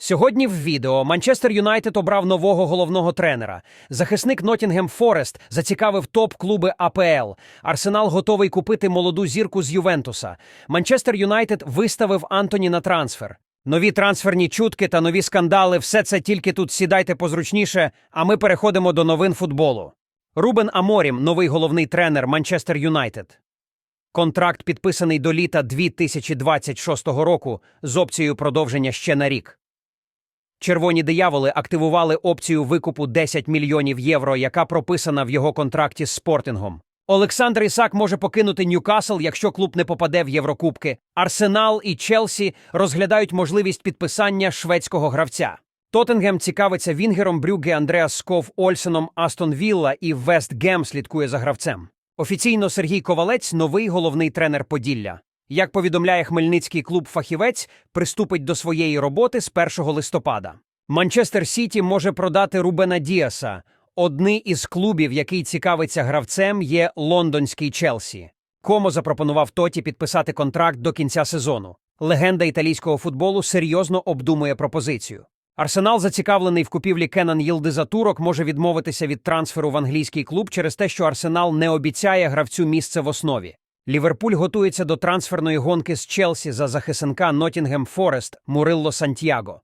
Сьогодні в відео Манчестер Юнайтед обрав нового головного тренера. Захисник Нотінгем Форест зацікавив топ-клуби АПЛ. Арсенал готовий купити молоду зірку з Ювентуса. Манчестер Юнайтед виставив Антоні на трансфер. Нові трансферні чутки та нові скандали все це тільки тут сідайте позручніше, а ми переходимо до новин футболу. Рубен Аморім, новий головний тренер Манчестер Юнайтед. Контракт підписаний до літа 2026 року з опцією продовження ще на рік. Червоні дияволи активували опцію викупу 10 мільйонів євро, яка прописана в його контракті з спортингом. Олександр Ісак може покинути Ньюкасл, якщо клуб не попаде в Єврокубки. Арсенал і Челсі розглядають можливість підписання шведського гравця. Тоттенгем цікавиться Вінгером Брюгге Андреас Сков Ольсеном Астон Вілла і Вест Гем слідкує за гравцем. Офіційно Сергій Ковалець новий головний тренер Поділля. Як повідомляє хмельницький клуб Фахівець, приступить до своєї роботи з 1 листопада. Манчестер Сіті може продати Рубена Діаса. Одний із клубів, який цікавиться гравцем, є лондонський Челсі. Комо запропонував Тоті підписати контракт до кінця сезону. Легенда італійського футболу серйозно обдумує пропозицію. Арсенал, зацікавлений в купівлі Кенан Їлдиза турок, може відмовитися від трансферу в англійський клуб через те, що Арсенал не обіцяє гравцю місце в основі. Ліверпуль готується до трансферної гонки з Челсі за захисника Нотінгем Форест Мурилло Сантьяго.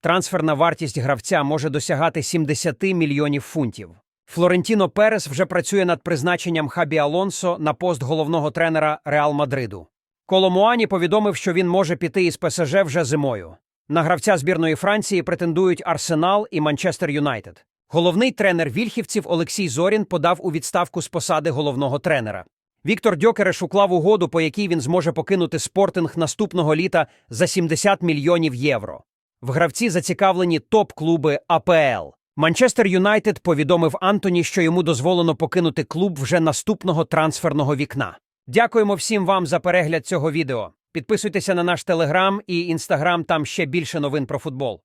Трансферна вартість гравця може досягати 70 мільйонів фунтів. Флорентіно Перес вже працює над призначенням Хабі Алонсо на пост головного тренера Реал Мадриду. Коломуані повідомив, що він може піти із ПСЖ вже зимою. На гравця збірної Франції претендують Арсенал і Манчестер Юнайтед. Головний тренер вільхівців Олексій Зорін подав у відставку з посади головного тренера. Віктор Дьокереш уклав угоду, по якій він зможе покинути спортинг наступного літа за 70 мільйонів євро. В гравці зацікавлені топ-клуби АПЛ. Манчестер Юнайтед повідомив Антоні, що йому дозволено покинути клуб вже наступного трансферного вікна. Дякуємо всім вам за перегляд цього відео. Підписуйтеся на наш телеграм і інстаграм, там ще більше новин про футбол.